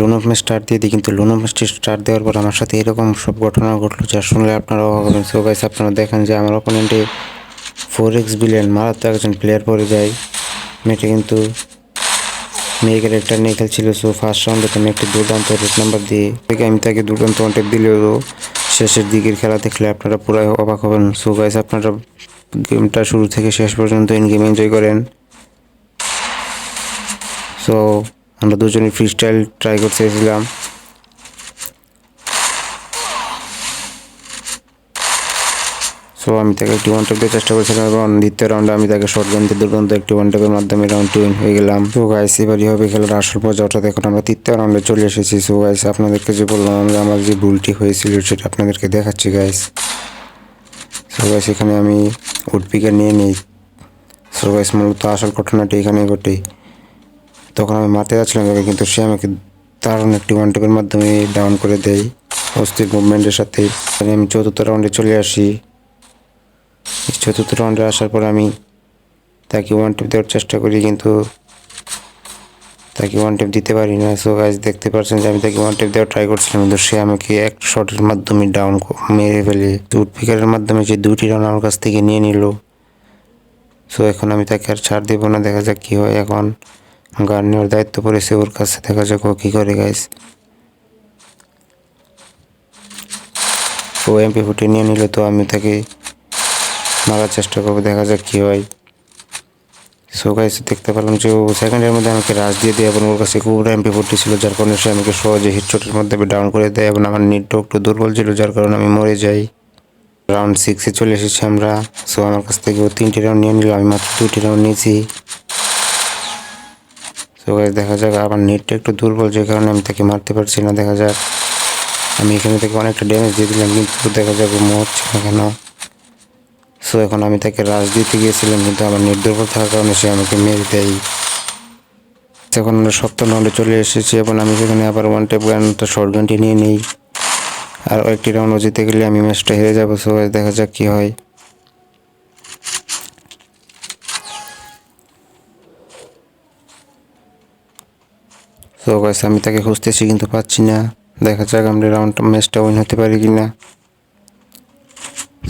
Loan of start দিয়ে দিই, কিন্তু লোন অফ স্টার্ট দেওয়ার পর আমার সাথে এরকম সব ঘটনা ঘটলো যা শুনলে আপনারা অবাক হবেন। সো গাইস আপনারা দেখেন যে আমার অপোনেন্টে ফোর এক্স বিলিয়ন মারাত্মক একজন প্লেয়ার পরে যায়। মেয়েটা কিন্তু মেয়ে ক্যারেক্টার নিয়ে খেলছিল সো ফার্স্ট রাউন্ডে আমি একটি দুর্দান্ত রেট নাম্বার দিয়ে থেকে আমি তাকে দুর্দান্ত অন্টেপ দিলেও শেষের দিকের খেলা দেখলে আপনারা পুরাই অবাক হবেন। সো গাইস আপনারা গেমটা শুরু থেকে শেষ পর্যন্ত ইন গেম এনজয় করেন। সো আমরা দুজনে ফ্রি স্টাইল ট্রাই করতে চেয়েছিলাম সো আমি তাকে একটি ওয়ান দিয়ে চেষ্টা করেছিলাম এবং দ্বিতীয় রাউন্ডে আমি তাকে শর্ট দিয়ে দুর্দান্ত একটি ওয়ান টেপের মাধ্যমে রাউন্ড উইন হয়ে গেলাম। তো গাইস এবারই হবে খেলার আসল পর্যায়টা। দেখুন, আমরা তৃতীয় রাউন্ডে চলে এসেছি। সো গাইস আপনাদেরকে যে বললাম, আমরা আমার যে ভুলটি হয়েছিল সেটা আপনাদেরকে দেখাচ্ছি গাইস সো গাইস এখানে আমি উডপিকার নিয়ে নিই। সো গাইস মূলত আসল ঘটনাটি এখানে ঘটে। তখন আমি মারতে যাচ্ছিলাম তাকে কিন্তু সে আমাকে দারুণ একটি ওয়ান টেপের মাধ্যমে ডাউন করে দেয়। অস্থির মুভমেন্টের সাথে। আমি চতুর্থ রাউন্ডে চলে আসি। চতুর্থ রাউন্ডে আসার পর আমি তাকে ওয়ান টেপ দেওয়ার চেষ্টা করি কিন্তু তাকে ওয়ান টেপ দিতে পারি না। সো গাইজ দেখতে পাচ্ছেন যে আমি তাকে ওয়ান টেপ দেওয়ার ট্রাই করছিলাম কিন্তু সে আমাকে এক শটের মাধ্যমে ডাউন মেরে ফেলে। উড পিকারের মাধ্যমে যে দুটি রাউন্ড আমার কাছ থেকে নিয়ে নিল। সো এখন আমি তাকে আর ছাড় দেবো না। দেখা যাক কী হয় এখন। গান নেওয়ার দায়িত্ব পড়েছে ওর কাছে দেখা যাক ও কী করে গাইস ও এমপি ফুটে নিয়ে নিল তো আমি তাকে মারার চেষ্টা করব, দেখা যাক কী হয়। সো গাইস দেখতে পেলাম যে ও সেকেন্ডের মধ্যে আমাকে রাশ দিয়ে দেয় এবং ওর কাছে খুব এমপি ফুটি ছিল, যার কারণে সে আমাকে সহজে হিটশটের মাধ্যমে ডাউন করে দেয় এবং আমার নেটও একটু দুর্বল ছিল, যার কারণে আমি মরে যাই। রাউন্ড সিক্সে চলে এসেছি আমরা। সো আমার কাছ থেকে ও তিনটি রাউন্ড নিয়ে নিল, আমি মাত্র দুটি রাউন্ড নিয়েছি। গাইস, দেখা যাক, আমার নেটটা একটু দুর্বল যে কারণে আমি তাকে মারতে পারছি না, দেখা যাক। আমি এখানে থেকে অনেকটা ড্যামেজ দিয়ে দিলাম, কিন্তু দেখা যাক মরছে না কেন। সো এখন আমি তাকে রাশ দিতে গিয়েছিলাম, কিন্তু আমার নেট দুর্বল থাকার কারণে সে আমাকে মেরে দেয়। এখন আমরা সপ্তম রাউন্ডে চলে এসেছি, এবং আমি সেখানে আবার ওয়ান টেপ গান তো শর্ট গানটি নিয়ে নিই। আর একটি রাউন্ড জিতে গেলে আমি ম্যাচটা হেরে যাব সো দেখা যাক কী হয়। সো গাইস আমি তাকে খুঁজতেছি, কিন্তু পাচ্ছি না। দেখা যাক আমরা রাউন্ড ম্যাচটা উইন হতে পারি কি না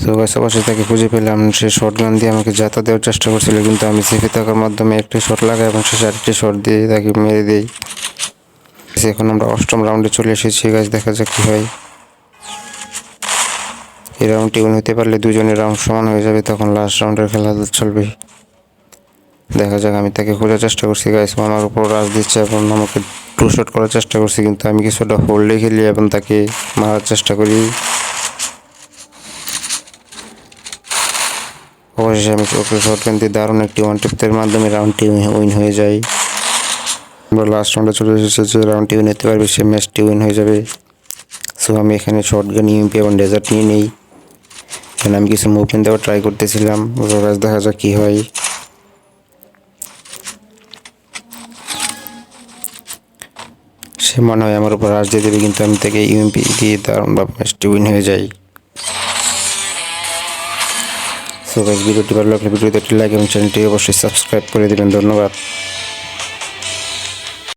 সো গাইস অবশ্যই তাকে খুঁজে পেলাম। সে শর্ট গান দিয়ে আমাকে যাতা দেওয়ার চেষ্টা করছিল, কিন্তু আমি সেফে থাকার মাধ্যমে একটি শট লাগাই এবং শেষে আরেকটি শট দিয়ে তাকে মেরে দিই। এখন আমরা অষ্টম রাউন্ডে চলে এসেছি। গাছ দেখা যাক কী হয়। এই রাউন্ডটি উইন হতে পারলে দুজনের রাউন্ড সমান হয়ে যাবে, তখন লাস্ট রাউন্ডের খেলা চলবে। দেখা যাক, আমি তাকে খোঁজার চেষ্টা করছি গাইস আমার উপর রাজ দিচ্ছে এবং আমাকে টু শট করার চেষ্টা করছি, কিন্তু আমি কিছুটা হোল্ডে খেলি এবং তাকে মারার চেষ্টা করি। অবশেষে আমি শর্ট গান দিয়ে দারুণ একটি ওয়ান টিপের মাধ্যমে রাউন্ডটি উইন হয়ে যায় আমরা লাস্ট রাউন্ডে চলে এসেছি যে রাউন্ডটি উইন হতে পারবে, সে ম্যাচটি উইন হয়ে যাবে। সো আমি এখানে শর্ট গান ইউপি এবং ডেজার্ট নিয়ে নেই। এখানে আমি কিছু মুভমেন্ট দেওয়ার ট্রাই করতেছিলাম। দেখা যাক কী হয়। সে মনে হয় আমার উপর রাশ দিয়ে দেবে, কিন্তু আমি তাকে ইউএমপি দিয়ে দারুণভাবে ম্যাচটি উইন হয়ে যাই সো গাইস ভিডিওটি ভালো লাগলে ভিডিওতে একটি লাইক এবং চ্যানেলটি অবশ্যই সাবস্ক্রাইব করে দেবেন। ধন্যবাদ।